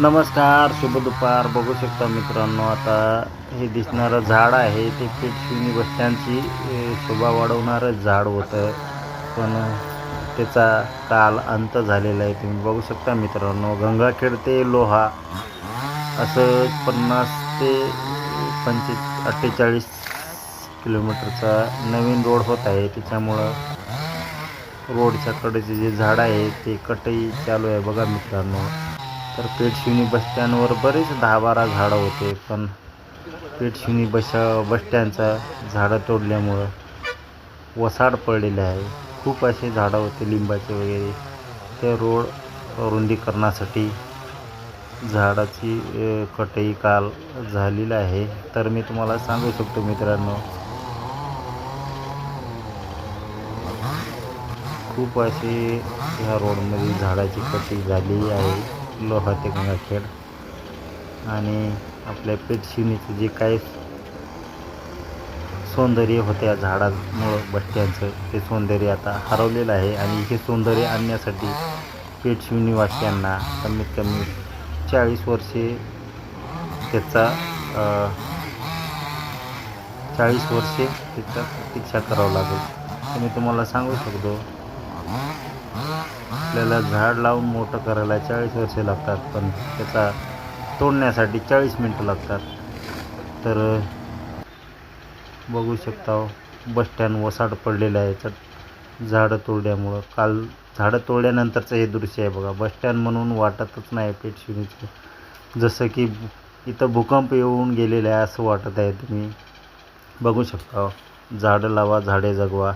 नमस्कार शुभ दुपार. बघू शकता मित्रांनो आता हे दिसणारं झाड आहे ते पेटशिवनी बस्त्यांची शोभा वाढवणारं झाड होतं. पण त्याचा काल अंत झालेला आहे. तुम्ही बघू शकता मित्रांनो गंगाखेड ते लोहा असं पन्नास ते पंचे अठ्ठेचाळीस किलोमीटरचा नवीन रोड होत आहे. त्याच्यामुळं रोडच्या कडेचे जे झाड आहे ते कटई चालू आहे बघा मित्रांनो. तर पेठशिवनी बसस्टँडवर बरेच दहा बारा झाडं होते पण पेठशिवनी बस बसस्टँडचा झाडं तोडल्यामुळं वसाड पडलेले आहे. खूप असे झाडं होते लिंबाचे वगैरे. ते रोड रुंदीकरणासाठी झाडाची कटई काल झालेली आहे. तर मी तुम्हाला सांगू शकतो मित्रांनो. खूप असे ह्या रोडमध्ये झाडाची कटई झाली आहे. लोहा ते गंगाखेड आणि आपल्या पेटशिवनीचं जे काही सौंदर्य होतं या झाडामुळं बट्ट्यांचं ते सौंदर्य आता हरवलेलं आहे. आणि हे सौंदर्य आणण्यासाठी पेटशिवणीवासियांना कमीत कमी चाळीस वर्षे त्याचा चाळीस वर्षे त्याचा प्रतीक्षा करावं लागेल. तर मी तुम्हाला सांगू शकतो आपल्याला झाड लावून मोठं करायला चाळीस वर्षे लागतात पण त्याचा तोडण्यासाठी चाळीस मिनटं लागतात. तर बघू शकता हो, बस स्टँड वसाड पडलेलं आहे. तर झाडं तोडल्यामुळं काल झाडं तोडल्यानंतरचं हे दृश्य आहे बघा. बस स्टँड म्हणून वाटतच नाही पेटशिवनीचं जसं की इथं भूकंप येऊन गेलेलं आहे असं वाटत आहे तुम्ही. बघू शकता हो, झाडं लावा झाडे जगवा.